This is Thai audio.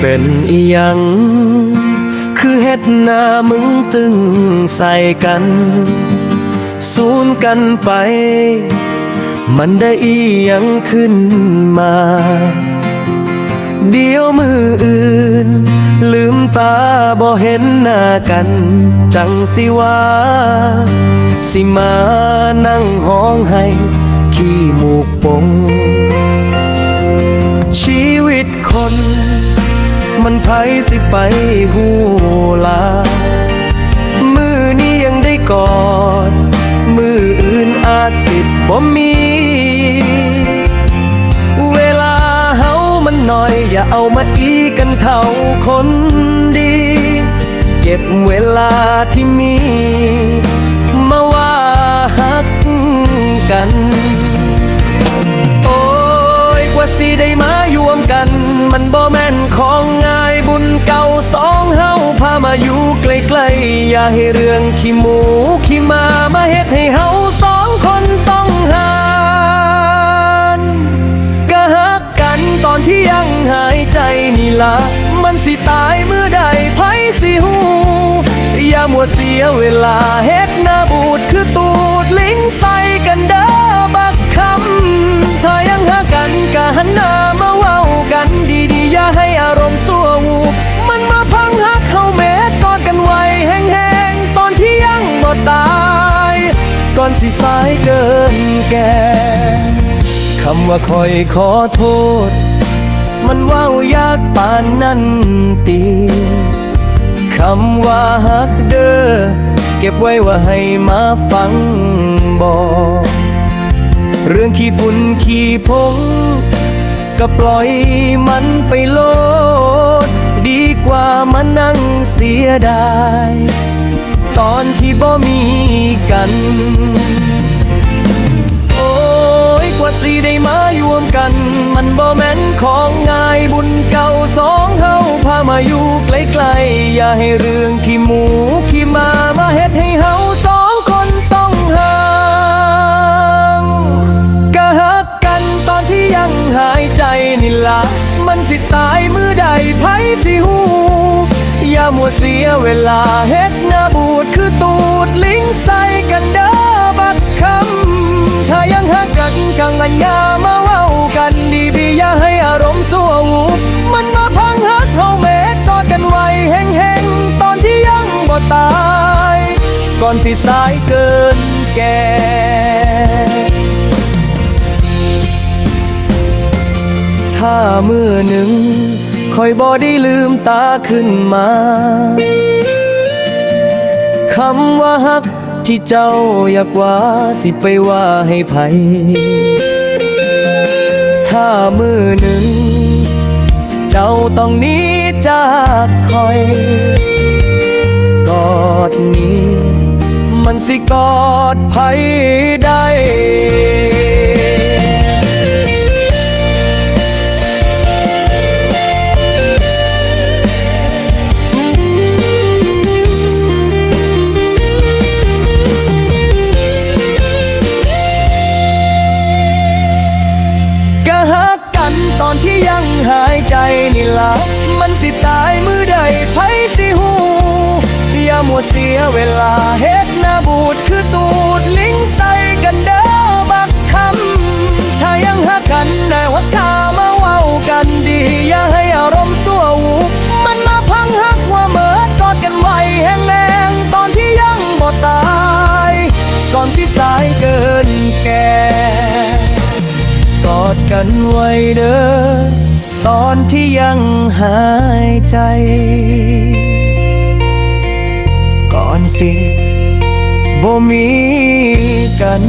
เป็นอีหยัง คือเฮ็ดหน้ามึงตึงใส่กัน สูนกันไป มันได้อีหยังขึ้นมา เดี๋ยวมืออื่น ลืมตาบ่เห็นหน้ากัน จังสิว่า สิมานั่งห้องให้ขี้มูกปงชีวิตคน มันไผสิไปหูลา มือนี้ยังได้กอด มืออื่นอาจสิบ่มี เวลาเฮามันน้อย อย่าเอามาอีกันเท่าคนดี เก็บเวลาที่มี มาว่าฮักกัน โอ้ยกว่าสิได้มา กัน มันบ่แม่นของง่ายบุญเก่าสองเฮาพามาอยู่ใกล้ๆอย่าให้เรื่องขี้หมูขี้มามาเฮ็ดให้เฮาสองคนต้องห่างก็ฮักกันตอนที่ยังหายใจนี่ละมันสิตายเมื่อใดไผสิหูอย่ามัวเสียเวลาเฮ็ดหน้าบูดคือตูดลิงใส่กันเด้อบักคำถ้ายังหากันก็หันหน้ามา สายเกินแก่คำว่าคอยขอโทษ มันว้าว ยากปานนั้นตีคำว่าฮักเด้อเก็บไว้ว่าให้มาฟังบอกเรื่องขี้ฝุ่นขี้พงก็ปล่อยมันไปโลด ดีกว่ามานั่งเสียดาย ตอนที่บ่มีกัน โอ้ยกว่าสิได้มาอยู่มกัน มันบ่แม่นของง่ายบุญเก่าสองเฮาพามาอยู่ใกล้ๆอย่าให้เรื่องขี้หมูขี้มามาเฮ็ดให้เฮาสองคนต้องห่างก็ฮักกันตอนที่ยังหายใจนี่ละมันสิตายมือใดไผสิหู อย่ามัวเสียเวลาเฮ็ดหน้าบูดคือตูดลิงใส่กันเด้อบักคำถ้ายังหักกันกังอันยามาเว้ากันดีบีอย่าให้อารมณ์สั่ววูบมันมาพังหักเฮาเม็ดกอดกันไว้แห้งๆ ตอนที่ยังบ่ตาย ก่อนสิสายเกินแก่ถ้าเมื่อหนึ่ง คอยบอได้ลืมตาขึ้นมา คำว่าฮักที่เจ้าอยากว่าสิไปว่าให้ไผถ้ามือหนึ่ง เจ้าต้องหนี้จากคอย กอดนี้ มันสิกอดไผได้ ละมันสิตายมือใดไผสิหูอย่ามัวเสียเวลาเฮ็ดหน้าบูดคือตูดลิงใส่กันเด้อบักคำถ้ายังฮักกันแน่ว่าถ้ามาเว้ากันดี อย่าให้อารมณ์สั่ววูบมันมาพังฮักว่าเมิดกอดกันไว้แห้งๆตอนที่ยังบ่ตายก่อนที่สายเกินแก่กอดกันไว้เด้อ ตอนที่ยังหายใจ ก่อนสิบ่มีกัน